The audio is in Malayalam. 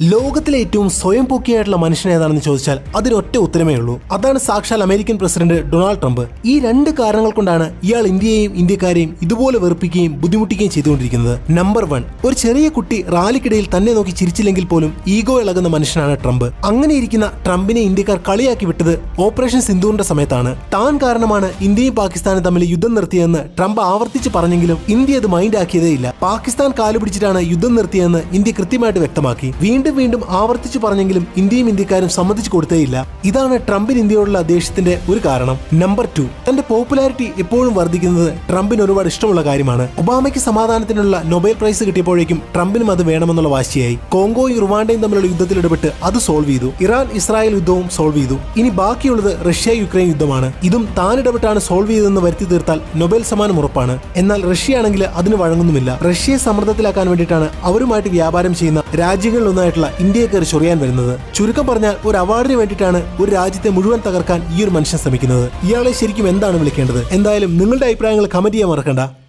ലോകത്തിലെ ഏറ്റവും സ്വയം പൊക്കിയായിട്ടുള്ള മനുഷ്യൻ ഏതാണെന്ന് ചോദിച്ചാൽ അതിനൊറ്റ ഉത്തരമേ ഉള്ളൂ. അതാണ് സാക്ഷാൽ അമേരിക്കൻ പ്രസിഡന്റ് ഡൊണാൾഡ് ട്രംപ്. ഈ രണ്ട് കാരണങ്ങൾ കൊണ്ടാണ് ഇയാൾ ഇന്ത്യയെയും ഇന്ത്യക്കാരെയും ഇതുപോലെ വെറുപ്പിക്കുകയും ബുദ്ധിമുട്ടിക്കുകയും ചെയ്തുകൊണ്ടിരിക്കുന്നത്. നമ്പർ വൺ ഒരു ചെറിയ കുട്ടി റാലിക്കിടയിൽ തന്നെ നോക്കി ചിരിച്ചില്ലെങ്കിൽ പോലും ഈഗോ ഇളകുന്ന മനുഷ്യനാണ് ട്രംപ്. അങ്ങനെയിരിക്കുന്ന ട്രംപിനെ ഇന്ത്യക്കാർ കളിയാക്കി വിട്ടത് ഓപ്പറേഷൻ സിന്ധുവിന്റെ സമയത്താണ്. താൻ കാരണമാണ് ഇന്ത്യയും പാകിസ്ഥാനും തമ്മിൽ യുദ്ധം നിർത്തിയതെന്ന് ട്രംപ് ആവർത്തിച്ച് പറഞ്ഞെങ്കിലും ഇന്ത്യ അത് മൈൻഡ് ആക്കിയതേയില്ല. പാകിസ്ഥാൻ കാലുപിടിച്ചിട്ടാണ് യുദ്ധം നിർത്തിയതെന്ന് ഇന്ത്യ കൃത്യമായിട്ട് വ്യക്തമാക്കി. വീണ്ടും വീണ്ടും വീണ്ടും ആവർത്തിച്ചു പറഞ്ഞെങ്കിലും ഇന്ത്യയും ഇന്ത്യക്കാരും സമ്മതിച്ചു കൊടുത്തേയില്ല. ഇതാണ് ട്രംപിന് ഇന്ത്യയോടുള്ള ദേഷ്യത്തിന്റെ ഒരു കാരണം. നമ്പർ ടു തന്റെ പോപ്പുലാരിറ്റി എപ്പോഴും വർദ്ധിക്കുന്നത് ട്രംപിന് ഒരുപാട് ഇഷ്ടമുള്ള കാര്യമാണ്. ഒബാമയ്ക്ക് സമാധാനത്തിനുള്ള നൊബേൽ പ്രൈസ് കിട്ടിയപ്പോഴേക്കും ട്രംപിനും അത് വേണമെന്നുള്ള വാശിയായി. കോങ്കോയും റുവാണ്ടയും തമ്മിലുള്ള യുദ്ധത്തിൽ ഇടപെട്ട് അത് സോൾവ് ചെയ്തു. ഇറാൻ ഇസ്രായേൽ യുദ്ധവും സോൾവ് ചെയ്തു. ഇനി ബാക്കിയുള്ളത് റഷ്യ യുക്രൈൻ യുദ്ധമാണ്. ഇതും താൻ ഇടപെട്ടാണ് സോൾവ് ചെയ്തതെന്ന് വരുത്തി തീർത്താൽ നൊബേൽ സമ്മാനം ഉറപ്പാണ്. എന്നാൽ റഷ്യ ആണെങ്കിൽ അതിന് വഴങ്ങുന്നുമില്ല. റഷ്യയെ സമ്മർദ്ദത്തിലാക്കാൻ വേണ്ടിയിട്ടാണ് അവരുമായിട്ട് വ്യാപാരം ചെയ്യുന്ന രാജ്യങ്ങളിലൊന്നായിട്ടുള്ള ഇന്ത്യയെ കയറി ചൊറിയാൻ വരുന്നത്. ചുരുക്കം പറഞ്ഞാൽ ഒരു അവാർഡിന് വേണ്ടിയിട്ടാണ് ഒരു രാജ്യത്തെ മുഴുവൻ തകർക്കാൻ ഈ ഒരു മനുഷ്യൻ ശ്രമിക്കുന്നത്. ഇയാളെ ശരിക്കും എന്താണ് വിളിക്കേണ്ടത്? എന്തായാലും നിങ്ങളുടെ അഭിപ്രായങ്ങൾ കമന്റ് ചെയ്യാൻ മറക്കണ്ട.